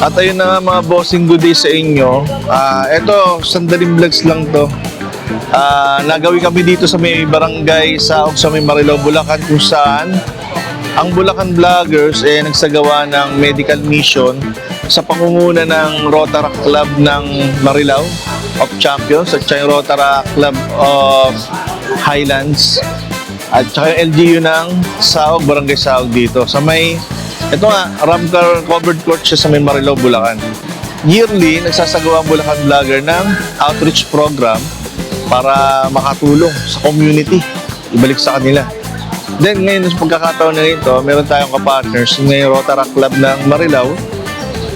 At ayun na nga mga bossing good day sa inyo. Ah, eto, sandaling vlogs lang to. Ah, nagawi kami dito sa may barangay sa sa may Marilao, Bulacan kung saan ang Bulacan Vloggers eh nagsagawa ng medical mission sa pangunguna ng Rotaract Club ng Marilao of Champions at saka yung Rotaract Club of Highlands at saka yung LGU ng Saog, Barangay Saog dito. Sa may, ito nga, Ramcar covered court siya sa may Marilao, Bulacan. Yearly, nagsasagawa ang Bulacan Vlogger ng outreach program para makatulong sa community. Ibalik sa kanila. Then ngayon sa pagkakataon na ito, meron tayong kapartners ng Rotaract Club ng Marilao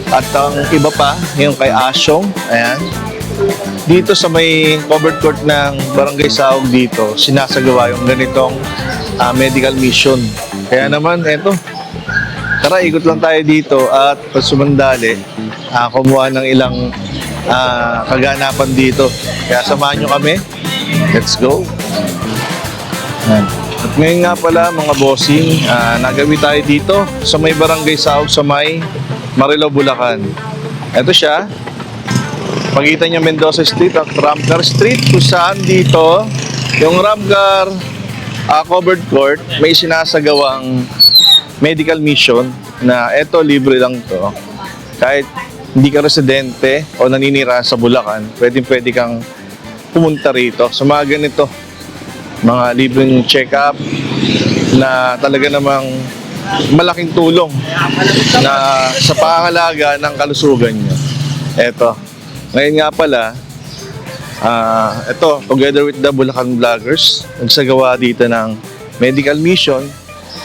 at ang iba pa, yung kay Asyong, ayan. Dito sa may covered court ng Barangay Saog dito, sinasagawa yung ganitong ah, medical mission. Kaya naman, eto, tara ikot lang tayo dito at pag sumandali, ah, kumuha ng ilang ah, kaganapan dito. Kaya samahan nyo kami. Let's go. At ngayon nga pala mga bossing, ah, nagawi tayo dito sa may barangay Saog sa may Marilao, Bulacan. Ito siya. Pagitan niya Mendoza Street at Ramcar Street kung saan dito yung Ramcar ah, covered court may sinasagawang medical mission na eto libre lang to. Kahit hindi ka residente o naninira sa Bulacan, pwedeng pwede kang pumunta rito. Sa mga ganito, mga libreng check-up na talaga namang malaking tulong na sa pangangalaga ng kalusugan nyo. Eto. Ngayon nga pala, ah ito, together with the Bulacan Vloggers, nagsagawa dito ng medical mission.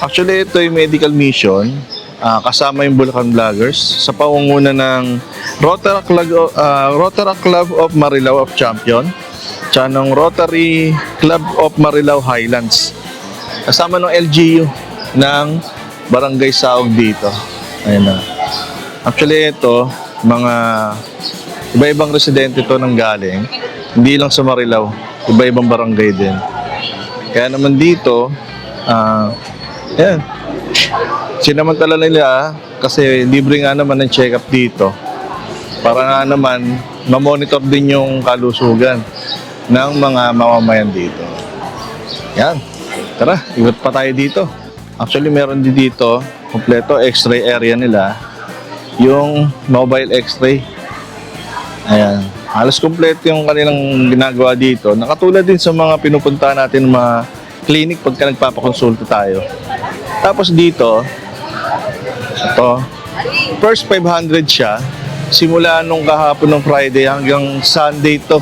Actually, ito yung medical mission ah, kasama yung Bulacan Vloggers sa pangunguna ng Rotaract Club, ah, Rotaract Club of Marilao of Champion tsaka ng Rotary Club of Marilao Highlands. Kasama ng LGU ng Barangay Saog dito. Ayun na. Actually, ito, mga iba-ibang residente to nang galing. Hindi lang sa Marilao, iba-ibang barangay din. Kaya naman dito, ah, yan. Sinamantala nila kasi libre nga naman ng check-up dito. Para nga naman, ma-monitor din yung kalusugan ng mga mamamayan dito. Yan. Tara, ikot pa tayo dito. Actually, meron din dito, kompleto x-ray area nila, yung mobile x-ray. Ayan. Halos kompleto yung kanilang ginagawa dito. Nakatulad din sa mga pinupunta natin mga clinic pagka nagpapakonsulta tayo. Tapos dito, ito, first 500 siya. Simula nung kahapon ng Friday hanggang Sunday to.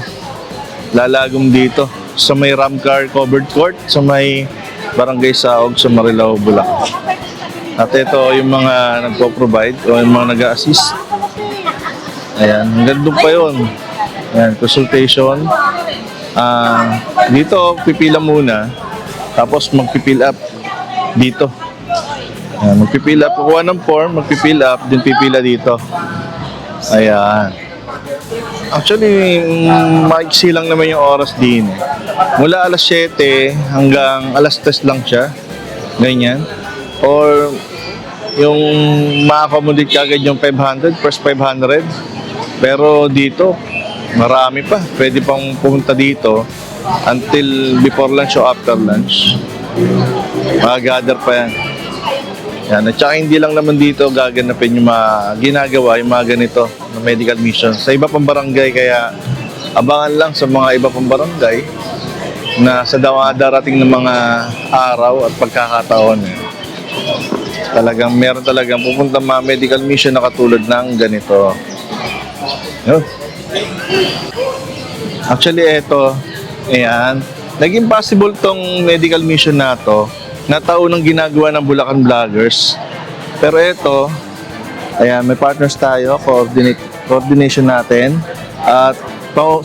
Lalagom dito sa may Ramcar covered court sa may Barangay Saog sa Marilao, Bulacan. At ito yung mga nagpo-provide o yung mga nag-assist. Ayan, hanggang doon pa yun. Ayan, consultation. Ah, dito, pipila muna. Tapos magpipill up dito. Ayan, magpipill up. Kukuha ng form, magpipill up, din pipila dito. Ayan. Actually, mm, maiksi lang naman yung oras din. Mula alas 7 hanggang alas 3 lang siya. Ganyan. Or yung ma-accommodate ka agad yung 500, first 500. Pero dito, marami pa. Pwede pang pumunta dito until before lunch o after lunch. Mag-gather pa yan. Yan. At saka hindi lang naman dito gaganapin yung mga ginagawa, yung mga ganito na medical mission. Sa iba pang barangay, kaya abangan lang sa mga iba pang barangay na sa dawa darating ng mga araw at pagkakataon. eh, Talagang meron talagang pupunta mga medical mission na katulad ng ganito. Yun. Actually, ito, ayan, naging possible tong medical mission na to na taunang ginagawa ng Bulacan Vloggers. Pero ito, ayan, may partners tayo, coordinate, coordination natin. At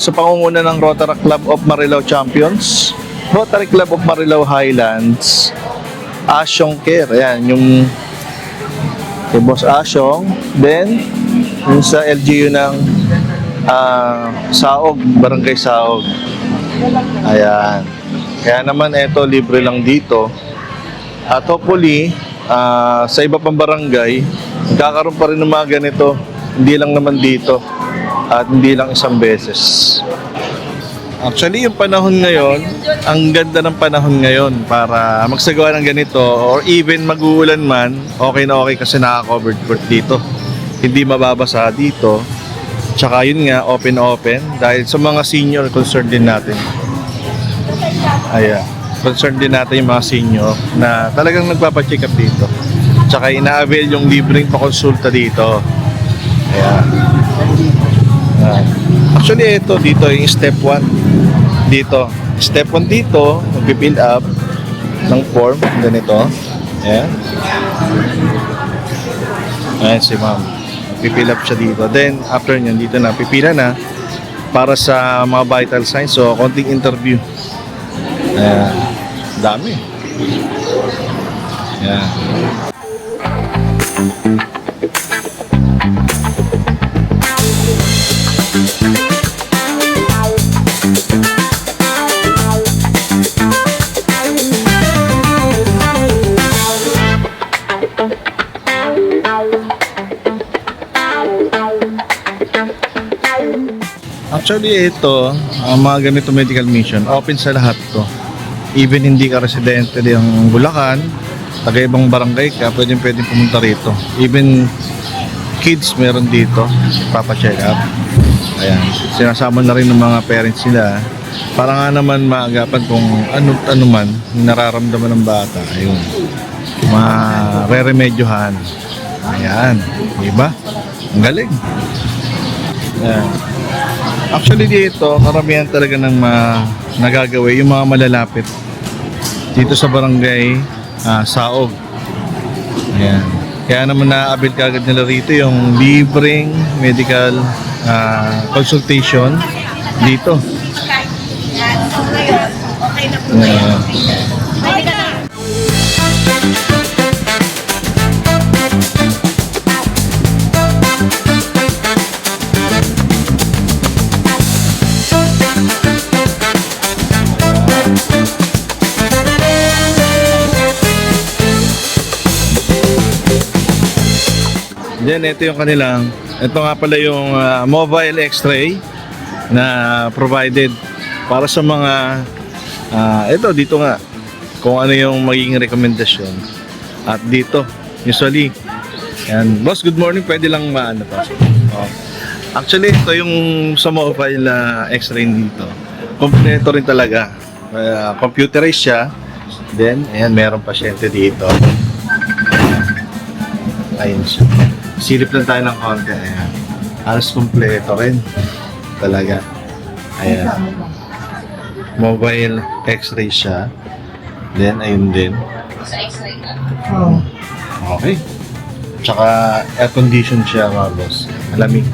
sa pangunguna ng Rotary Club of Marilao Champions, Rotary Club of Marilao Highlands, Asyong Care, ayan, yung kay Boss Asyong, then yung sa LGU ng ah, Saog, Barangay Saog. Ayan. Kaya naman ito libre lang dito. At hopefully, ah, sa iba pang barangay, magkakaroon pa rin ng mga ganito. Hindi lang naman dito. At hindi lang isang beses. Actually, yung panahon ngayon, ang ganda ng panahon ngayon para magsagawa ng ganito or even mag-uulan man, okay na okay kasi naka-covered court dito. Hindi mababasa dito. Tsaka yun nga, open-open dahil sa mga senior, concerned din natin. Ayan. Concerned din natin yung mga senior na talagang nagpapacheck up dito. Tsaka ina-avail yung libreng pakonsulta dito. Ayan. Ayan. Actually, ito dito yung step 1. Dito. Step 1 dito, mag-fill up ng form. Ganito. Ayan. Ayan si ma'am. Pipill siya dito. Then, after nyan, dito na, pipila na para sa mga vital signs. So, konting interview. Ayan. Dami. Ayan. Actually, ito, ang mga ganito medical mission, open sa lahat to. Even hindi ka residente ng Bulacan, taga ibang barangay ka, pwedeng pwedeng pumunta rito. Even kids meron dito, papacheck up. Ayan, sinasama na rin ng mga parents nila para nga naman maagapan kung ano, ano man nararamdaman ng bata. Ayun, mareremedyohan. Ayan, di ba? Ang galing. Ayan. Actually dito, karamihan talaga ng ma nagagawa yung mga malalapit dito sa barangay ah, Saog. Ayan. Kaya naman na-avail kagad nila rito yung libreng medical ah, consultation dito. Yan. Then ito yung kanilang, ito nga pala yung ah, mobile x-ray na provided para sa mga, ah, ito dito nga, kung ano yung magiging rekomendasyon. At dito, usually, yan. Boss, good morning. Pwede lang maano to. Oh. Actually, ito yung sa mobile na x-ray dito. Kompleto rin talaga. Uh, computerized siya. Then, ayan, meron pasyente dito. Ayun siya. Silip lang tayo ng konti. Ayan. Halos kompleto rin. Talaga. Ayan. Mobile x-ray siya. Then, ayun din. Okay. Tsaka air condition siya mga boss. Malamig.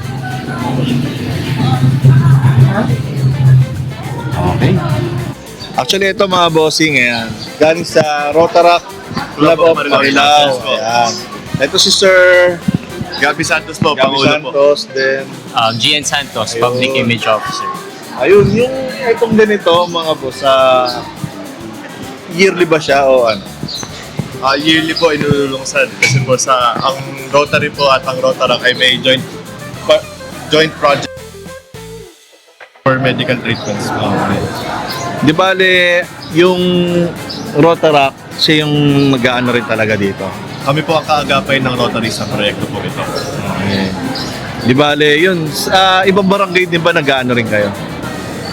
Okay. Actually, ito mga bossing, ayan. Galing sa Rotaract Club of Marilao. Ayan. Ito si Sir Gabi Santos po, Gabi Pangulo po. Santos, then Um, GN Santos, Ayun. Public Image Officer. Ayun, yung itong ganito, mga boss, sa yearly ba siya o ano? Ah, yearly po inululungsan kasi po sa ang Rotary po at ang Rotaract ay may joint pa- joint project for medical treatments po. Di bale, yung Rotaract, siya yung mag-aano rin talaga dito. Kami po ang kaagapay ng Rotary sa proyekto po ito. Okay. Di bale, yun, sa ibang barangay din ba nag-aano rin kayo?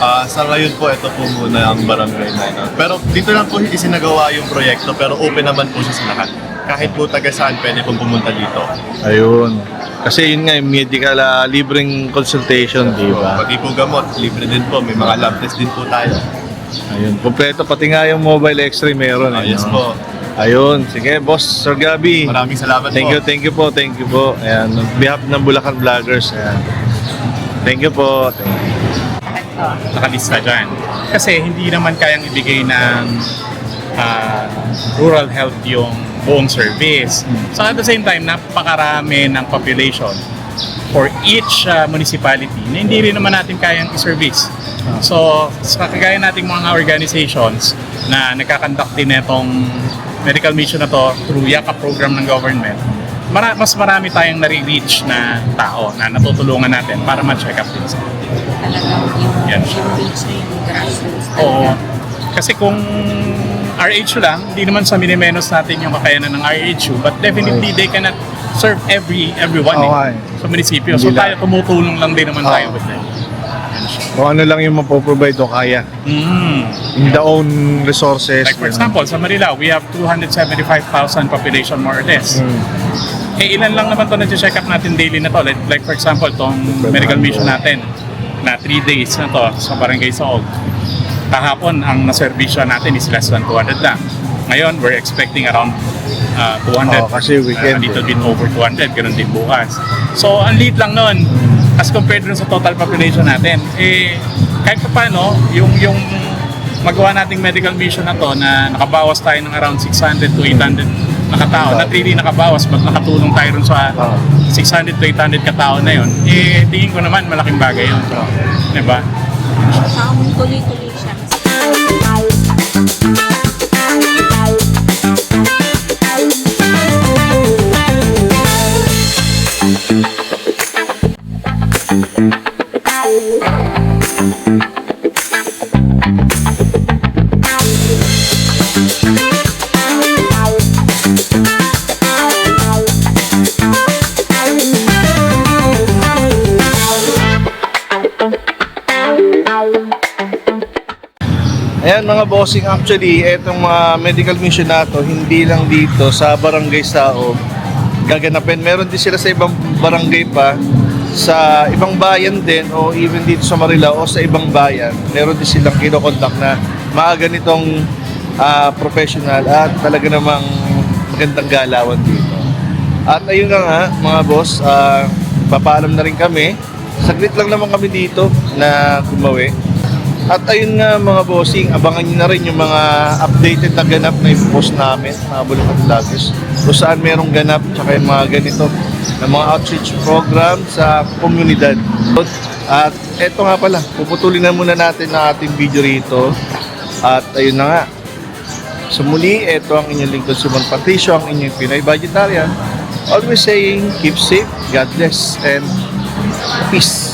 Ah, sa ngayon po, ito po muna ang barangay na ito. Pero dito lang po isinagawa yung proyekto pero open naman po siya sa lahat. Kahit po taga saan pwede pong pumunta dito. Ayun. Kasi yun nga, yung medical ah, libreng consultation, di ba? Pati po gamot, libre din po. May mga lab test din po tayo. Ayun, kompleto. Pati nga yung mobile x-ray meron. Ah, eh, yes no? po. Ayun, sige, boss, Sir Gabi. Maraming salamat Thank po. you, thank you po, thank you po. Ayan, on behalf ng Bulacan Vloggers. Ayan. Thank you po. Thank you. nakalista dyan. Kasi hindi naman kayang ibigay ng ah, rural health yung buong service. So at the same time, napakarami ng population for each ah, municipality na hindi rin naman natin kayang i-service. So, sa kagaya nating mga organizations na nagkakandak din itong medical mission na to through YAKA program ng government, mara- mas marami tayong nare-reach na tao na natutulungan natin para ma-check up din sila. Talagang yung, Yan. yung na yung grassroots. Oo. Kasi kung RHU lang, hindi naman sa minimenos natin yung kakayanan ng RHU, but definitely they cannot serve every everyone eh, eh. sa munisipyo. So Hindi tayo tumutulong lang din naman tayo with them. Kung ano lang yung mapoprovide o kaya. Mm. In the own resources. Like for example, sa Manila, we have 275,000 population more or less. Mm. Eh ilan lang naman to na check up natin daily na to. Like, like for example, tong medical mission natin na 3 days na to sa Barangay Saog. Kahapon, ang naservisyo natin is less than 200 lang. Ngayon, we're expecting around uh, 200. Oo, kasi weekend Uh, a little eh. bit over 200, ganun din bukas. So, ang liit lang nun as compared dun sa total population natin. Eh, kahit pa paano, yung, yung magawa nating medical mission na to na nakabawas tayo ng around 600 to 800 na katao, not really nakabawas, but nakatulong tayo rin sa Oo. 600 to 800 katao na yun, eh, tingin ko naman malaking bagay yun. Diba? Saka kung tuloy-tuloy siya. Ayan mga bossing, actually, etong mga medical mission na to, hindi lang dito sa Barangay Sao gaganapin. Meron din sila sa ibang barangay pa, sa ibang bayan din, o even dito sa Marilao o sa ibang bayan. Meron din silang kinokontak na maaga nitong ah, professional at talaga namang magandang galawan dito. At ayun na nga, mga boss, ah, papaalam na rin kami. Saglit lang naman kami dito na gumawi. At ayun nga mga bossing, abangan nyo na rin yung mga updated na ganap na i-post namin, mga Bulacan Vloggers. Kung saan merong ganap, tsaka yung mga ganito, na mga outreach program sa komunidad. At eto nga pala, puputulin na muna natin ang ating video rito. At ayun na nga, So muli, ito ang inyong lingkod Simon Patricio, ang inyong Pinoy Vegetarian. Always saying, keep safe, God bless, and peace.